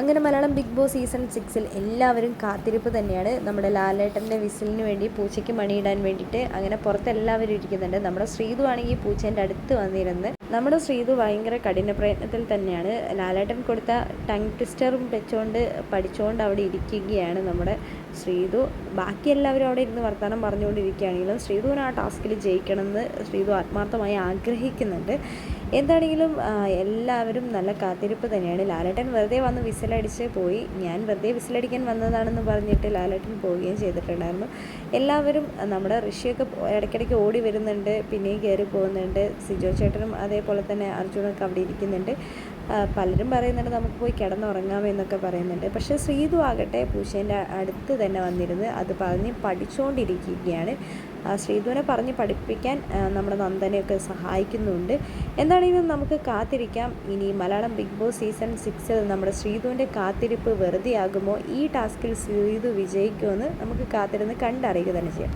അങ്ങനെ Malayalam big boss season സിക്സിൽ എല്ലാവരും കാത്തിരിപ്പ് തന്നെയാണ്. നമ്മുടെ ലാലേട്ടന്റെ വിസിലിന് വേണ്ടി പൂച്ചയ്ക്ക് മണിയിടാൻ വേണ്ടിയിട്ട് അങ്ങനെ പുറത്ത് എല്ലാവരും ഇരിക്കുന്നുണ്ട്. നമ്മുടെ ശ്രീതു ആണെങ്കിൽ പൂച്ചേന്റെ അടുത്ത് വന്നിരുന്ന്. നമ്മുടെ ശ്രീതു ഭയങ്കര കഠിന പ്രയത്നത്തിൽ തന്നെയാണ്. ലാലേട്ടൻ കൊടുത്ത ടങ് ട്വിസ്റ്ററും വെച്ചുകൊണ്ട് പഠിച്ചുകൊണ്ട് അവിടെ ഇരിക്കുകയാണ് നമ്മുടെ ശ്രീതു. ബാക്കി എല്ലാവരും അവിടെ ഇരുന്ന് വർത്തമാനം പറഞ്ഞുകൊണ്ടിരിക്കുകയാണെങ്കിലും ശ്രീതുവിന് ആ ടാസ്കിൽ ജയിക്കണമെന്ന് ശ്രീതു ആത്മാർത്ഥമായി ആഗ്രഹിക്കുന്നുണ്ട്. എന്താണെങ്കിലും എല്ലാവരും നല്ല കാത്തിരിപ്പ് തന്നെയാണ്. ലാലേട്ടൻ വെറുതെ വന്ന് വിസിലടിച്ച് പോയി. ഞാൻ വെറുതെ വിസിലടിക്കാൻ വന്നതാണെന്ന് പറഞ്ഞിട്ട് ലാലേട്ടൻ പോവുകയും ചെയ്തിട്ടുണ്ടായിരുന്നു. എല്ലാവരും നമ്മുടെ ഋഷിയൊക്കെ ഇടയ്ക്കിടയ്ക്ക് ഓടി വരുന്നുണ്ട് പിന്നെയും കയറി പോകുന്നുണ്ട്. സിജോ ചേട്ടനും അതേപോലെ തന്നെ അർജുനൊക്കെ അവിടെ ഇരിക്കുന്നുണ്ട്. പലരും പറയുന്നുണ്ട് നമുക്ക് പോയി കിടന്നുറങ്ങാം എന്നൊക്കെ പറയുന്നുണ്ട്. പക്ഷേ ശ്രീതു ആകട്ടെ പൂശേന്റെ അടുത്ത് തന്നെ വന്നിരുന്ന് അത് പറഞ്ഞ് പഠിച്ചുകൊണ്ടിരിക്കുകയാണ് ശ്രീധുവിനെ പറഞ്ഞ് പഠിപ്പിക്കാൻ നമ്മുടെ നന്ദനെയൊക്കെ സഹായിക്കുന്നുണ്ട്. എന്താണെങ്കിലും നമുക്ക് കാത്തിരിക്കാം? ഇനി മലയാളം ബിഗ് ബോസ് സീസൺ സിക്സിൽ നമ്മുടെ ശ്രീധുവിന്റെ കാത്തിരിപ്പ് വെറുതെയാകുമോ? ഈ ടാസ്കിൽ ശ്രീധു വിജയിക്കുമെന്ന് നമുക്ക് കാത്തിരുന്ന് കണ്ടറിയുക തന്നെ ചെയ്യാം.